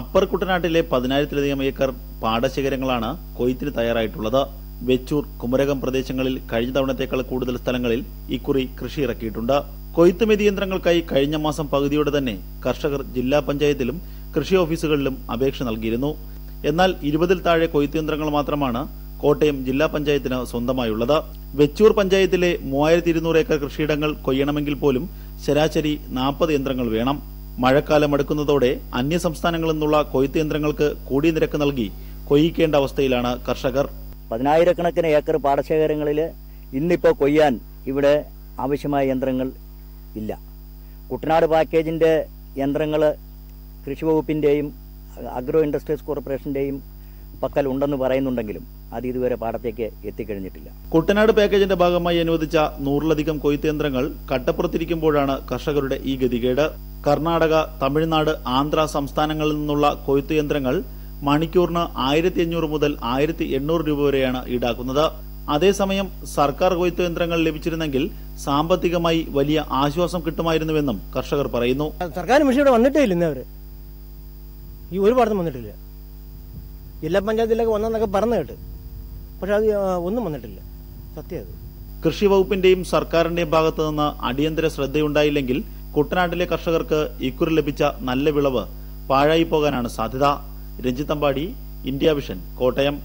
Upper കുട്ടനാട്ടിലെ പതിനായിരത്തിലധികം acre പാടശേഖരങ്ങളാണ് കൊയ്ത്തിന് തയ്യാറായിട്ടുള്ളത്. വെച്ചൂർ കുമരകം പ്രദേശങ്ങളിൽ കഴിഞ്ഞ തവണത്തേക്കാൾ കൂടുതൽ സ്ഥലങ്ങളിൽ ഇക്കുറി കൃഷി ഇറക്കിയിട്ടുണ്ട്. കൊയ്ത്തുമെതി യന്ത്രങ്ങൾക്കായി കഴിഞ്ഞ മാസം പകുതിയോടെ തന്നെ കർഷകർ ജില്ലാ പഞ്ചായത്തിലും കൃഷി ഓഫീസുകളിലും അപേക്ഷ നൽകിയിരുന്നു. എന്നാൽ ഇരുപതിൽ താഴെ കൊയ്ത്ത് യന്ത്രങ്ങൾ മാത്രമാണ് കോട്ടയം ജില്ലാ പഞ്ചായത്തിന് സ്വന്തമായുള്ളത്. വെച്ചൂർ പഞ്ചായത്തിലെ മൂവായിരത്തി ഇരുന്നൂറ് ഏക്കർ കൃഷിയിടങ്ങൾ കൊയ്യണമെങ്കിൽ പോലും ശരാശരി നാൽപ്പത് യന്ത്രങ്ങൾ വേണം. മഴക്കാലം അടുക്കുന്നതോടെ അന്യസംസ്ഥാനങ്ങളിൽ നിന്നുള്ള കൊയ്ത്ത് യന്ത്രങ്ങൾക്ക് കൂടിയ നിരക്ക് നൽകി കൊയ്യിക്കേണ്ട അവസ്ഥയിലാണ് കർഷകർ. പതിനായിരക്കണക്കിന് ഏക്കർ പാടശേഖരങ്ങളിൽ ഇന്നിപ്പോൾ കൊയ്യാൻ ഇവിടെ ആവശ്യമായ യന്ത്രങ്ങൾ ഇല്ല. കുട്ടനാട് പാക്കേജിന്റെ യന്ത്രങ്ങൾ കൃഷി വകുപ്പിന്റെയും അഗ്രോ ഇൻഡസ്ട്രീസ് കോർപ്പറേഷന്റെയും പക്കൽ ഉണ്ടെന്ന് പറയുന്നുണ്ടെങ്കിലും അത് ഇതുവരെ പാടത്തേക്ക് എത്തിക്കഴിഞ്ഞിട്ടില്ല. കുട്ടനാട് പാക്കേജിന്റെ ഭാഗമായി അനുവദിച്ച നൂറിലധികം കൊയ്ത്ത് യന്ത്രങ്ങൾ കട്ടപ്പുറത്തിരിക്കുമ്പോഴാണ് കർഷകരുടെ ഈ ഗതികേട്. കർണാടക തമിഴ്നാട് ആന്ധ്ര സംസ്ഥാനങ്ങളിൽ നിന്നുള്ള കൊയ്ത്തു യന്ത്രങ്ങൾ മണിക്കൂറിന് ആയിരത്തി അഞ്ഞൂറ് മുതൽ ആയിരത്തി എണ്ണൂറ് രൂപ വരെയാണ് ഈടാക്കുന്നത്. അതേസമയം സർക്കാർ കൊയ്ത്തു യന്ത്രങ്ങൾ ലഭിച്ചിരുന്നെങ്കിൽ സാമ്പത്തികമായി വലിയ ആശ്വാസം കിട്ടുമായിരുന്നുവെന്നും കർഷകർ പറയുന്നു. സർക്കാർ മിഷൻ ഇവിടെ വന്നിട്ടേ ഇല്ല ഈ ഒരു പാടത്തും വന്നിട്ടില്ല. ജില്ലാ പഞ്ചായത്തിലൊക്കെ വന്നെന്നൊക്കെ പറഞ്ഞു കേട്ട്. പക്ഷെ അത് ഒന്നും വന്നിട്ടില്ല. സത്യം കൃഷി വകുപ്പിന്റെയും സർക്കാരിന്റെയും ഭാഗത്തു നിന്ന് അടിയന്തര ശ്രദ്ധയുണ്ടായില്ലെങ്കിൽ കുട്ടനാട്ടിലെ കർഷകർക്ക് ഇക്കുറി ലഭിച്ച നല്ല വിളവ് പാഴായി പോകാനാണ് സാധ്യത. Ranjith Ampadi India vision Kottayam.